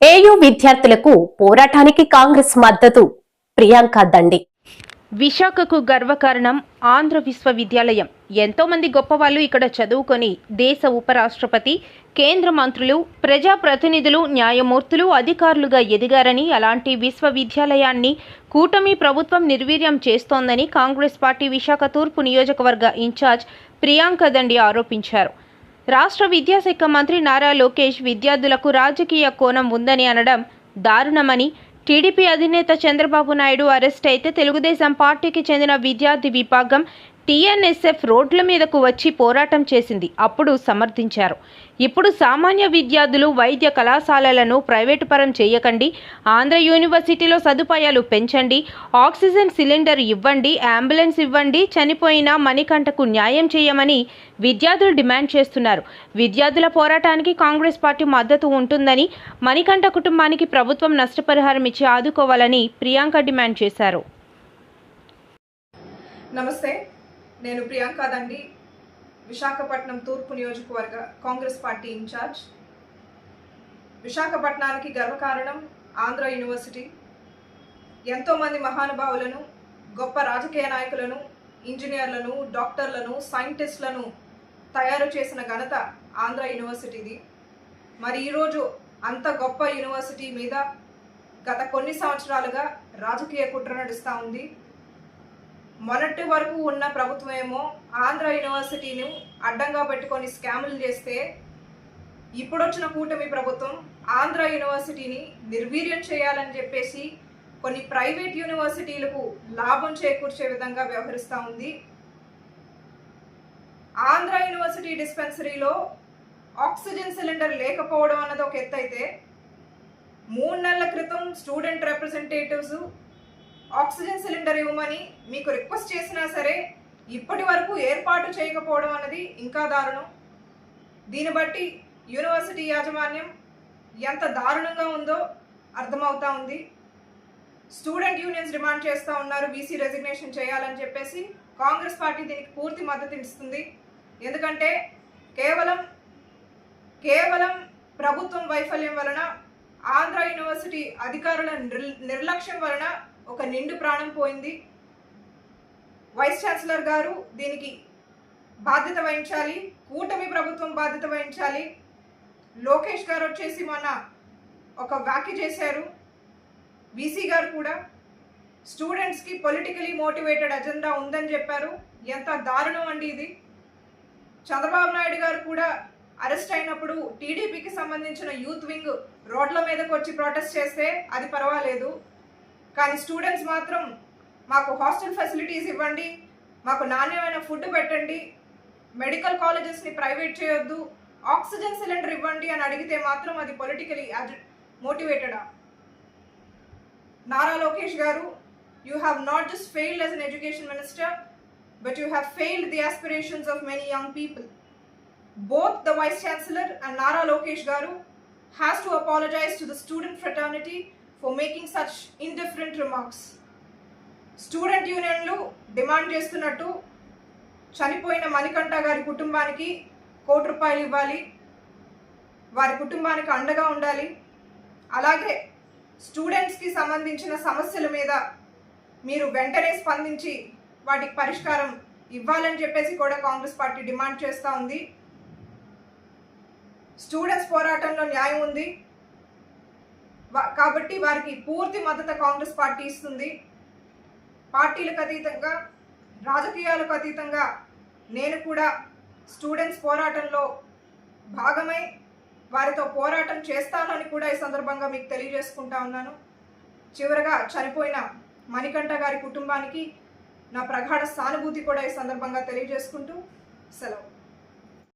AU విద్యార్థులకు పోరాటానికి కాంగ్రెస్ మద్దతు. ప్రియాంక దండి. విశాఖకు గర్వకారణం ఆంధ్ర విశ్వవిద్యాలయం. ఎంతోమంది గొప్పవాళ్ళు ఇక్కడ చదువుకొని దేశ ఉపరాష్ట్రపతి కేంద్ర మంత్రులు ప్రజాప్రతినిధులు న్యాయమూర్తులు అధికారులుగా ఎదిగారని అలాంటి విశ్వవిద్యాలయాన్ని కూటమి ప్రభుత్వం నిర్వీర్యం చేస్తోందని కాంగ్రెస్ పార్టీ విశాఖ తూర్పు నియోజకవర్గ ఇన్ఛార్జ్ ప్రియాంక దండి ఆరోపించారు. రాష్ట్ర విద్యాశాఖ మంత్రి నారా లోకేష్ విద్యార్థులకు రాజకీయ కోణం ఉందని అనడం దారుణమని టీడీపీ అధినేత చంద్రబాబు నాయుడు అరెస్ట్ అయితే తెలుగుదేశం పార్టీకి చెందిన విద్యార్థి విభాగం టీఎన్ఎస్ఎఫ్ రోడ్ల మీదకు వచ్చి పోరాటం చేసింది. అప్పుడు సమర్థించారు. ఇప్పుడు సామాన్య విద్యార్థులు వైద్య కళాశాలలను ప్రైవేటు పరం చేయకండి. ఆంధ్ర యూనివర్సిటీలో సదుపాయాలు పెంచండి. ఆక్సిజన్ సిలిండర్ ఇవ్వండి. అంబులెన్స్ ఇవ్వండి. చనిపోయిన మణికంఠకు న్యాయం చేయమని విద్యార్థులు డిమాండ్ చేస్తున్నారు. విద్యార్థుల పోరాటానికి కాంగ్రెస్ పార్టీ మద్దతు ఉంటుందని మణికంఠ కుటుంబానికి ప్రభుత్వం నష్టపరిహారం ఇచ్చి ఆదుకోవాలని ప్రియాంక డిమాండ్ చేశారు. నమస్తే. నేను ప్రియాంక దండి విశాఖపట్నం తూర్పు నియోజకవర్గ కాంగ్రెస్ పార్టీ ఇన్ఛార్జ్. విశాఖపట్నానికి గర్వకారణం ఆంధ్ర యూనివర్సిటీ. ఎంతోమంది మహానుభావులను గొప్ప రాజకీయ నాయకులను ఇంజనీర్లను డాక్టర్లను సైంటిస్టులను తయారు చేసిన ఘనత ఆంధ్ర యూనివర్సిటీది. మరి ఈరోజు అంత గొప్ప యూనివర్సిటీ మీద గత కొన్ని సంవత్సరాలుగా రాజకీయ కుట్ర నడుస్తూ ఉంది. మొన్నటి వరకు ఉన్న ప్రభుత్వం ఏమో ఆంధ్ర యూనివర్సిటీని అడ్డంగా పెట్టుకొని స్కాములు చేస్తే ఇప్పుడొచ్చిన కూటమి ప్రభుత్వం ఆంధ్ర యూనివర్సిటీని నిర్వీర్యం చేయాలని చెప్పేసి కొన్ని ప్రైవేట్ యూనివర్సిటీలకు లాభం చేకూర్చే విధంగా వ్యవహరిస్తూ ఉంది. ఆంధ్ర యూనివర్సిటీ డిస్పెన్సరీలో ఆక్సిజన్ సిలిండర్ లేకపోవడం అన్నది ఒక ఎత్తు అయితే మూడు నెలల క్రితం స్టూడెంట్ రిప్రజెంటేటివ్స్ ఆక్సిజన్ సిలిండర్ ఇవ్వమని మీకు రిక్వెస్ట్ చేసినా సరే ఇప్పటి వరకు ఏర్పాటు చేయకపోవడం అన్నది ఇంకా దారుణం. దీన్ని బట్టి యూనివర్సిటీ యాజమాన్యం ఎంత దారుణంగా ఉందో అర్థమవుతా ఉంది. స్టూడెంట్ యూనియన్స్ డిమాండ్ చేస్తూ ఉన్నారు బీసీ రెసిగ్నేషన్ చేయాలని చెప్పేసి కాంగ్రెస్ పార్టీ దీనికి పూర్తి మద్దతు ఇస్తుంది. ఎందుకంటే కేవలం కేవలం ప్రభుత్వం వైఫల్యం వలన ఆంధ్ర యూనివర్సిటీ అధికారుల నిర్- నిర్లక్ష్యం వలన ఒక నిండు ప్రాణం పోయింది. వైస్ ఛాన్సలర్ గారు దీనికి బాధ్యత వహించాలి. కూటమి ప్రభుత్వం బాధ్యత వహించాలి. లోకేష్ గారు వచ్చేసి మొన్న ఒక వ్యాఖ్య చేశారు. బీసీ గారు కూడా స్టూడెంట్స్కి పొలిటికలీ మోటివేటెడ్ అజెండా ఉందని చెప్పారు. ఎంత దారుణం అండి ఇది. చంద్రబాబు నాయుడు గారు కూడా అరెస్ట్ అయినప్పుడు టీడీపీకి సంబంధించిన యూత్ వింగ్ రోడ్ల మీదకి వచ్చి ప్రొటెస్ట్ చేస్తే అది పర్వాలేదు. కానీ స్టూడెంట్స్ మాత్రం మాకు హాస్టల్ ఫెసిలిటీస్ ఇవ్వండి మాకు నాణ్యమైన ఫుడ్ పెట్టండి మెడికల్ కాలేజెస్ని ప్రైవేట్ చేయొద్దు ఆక్సిజన్ సిలిండర్ ఇవ్వండి అని అడిగితే మాత్రం అది పొలిటికలీ మోటివేటెడా నారా లోకేష్ గారు you have not just failed as an education minister but you have failed the aspirations of many young people both the vice chancellor and Nara Lokesh గారు has to apologise to the student fraternity for making such indifferent remarks student యూనియన్లు demand చేస్తున్నట్టు చనిపోయిన మణికంఠ గారి కుటుంబానికి కోటి రూపాయలు ఇవ్వాలి. వారి కుటుంబానికి అండగా ఉండాలి. అలాగే స్టూడెంట్స్కి సంబంధించిన సమస్యల మీద మీరు వెంటనే స్పందించి వాటికి పరిష్కారం ఇవ్వాలని చెప్పేసి కూడా కాంగ్రెస్ పార్టీ డిమాండ్ చేస్తూ ఉంది. స్టూడెంట్స్ పోరాటంలో న్యాయం ఉంది. కాబట్టి వారికి పూర్తి మద్దతు కాంగ్రెస్ పార్టీ ఇస్తుంది. పార్టీలకు అతీతంగా రాజకీయాలకు అతీతంగా నేను కూడా స్టూడెంట్స్ పోరాటంలో భాగమై వారితో పోరాటం చేస్తానని కూడా ఈ సందర్భంగా మీకు తెలియజేసుకుంటా ఉన్నాను. చివరగా చనిపోయిన మణికంఠ గారి కుటుంబానికి నా ప్రగాఢ సానుభూతి కూడా ఈ సందర్భంగా తెలియజేసుకుంటూ సెలవు.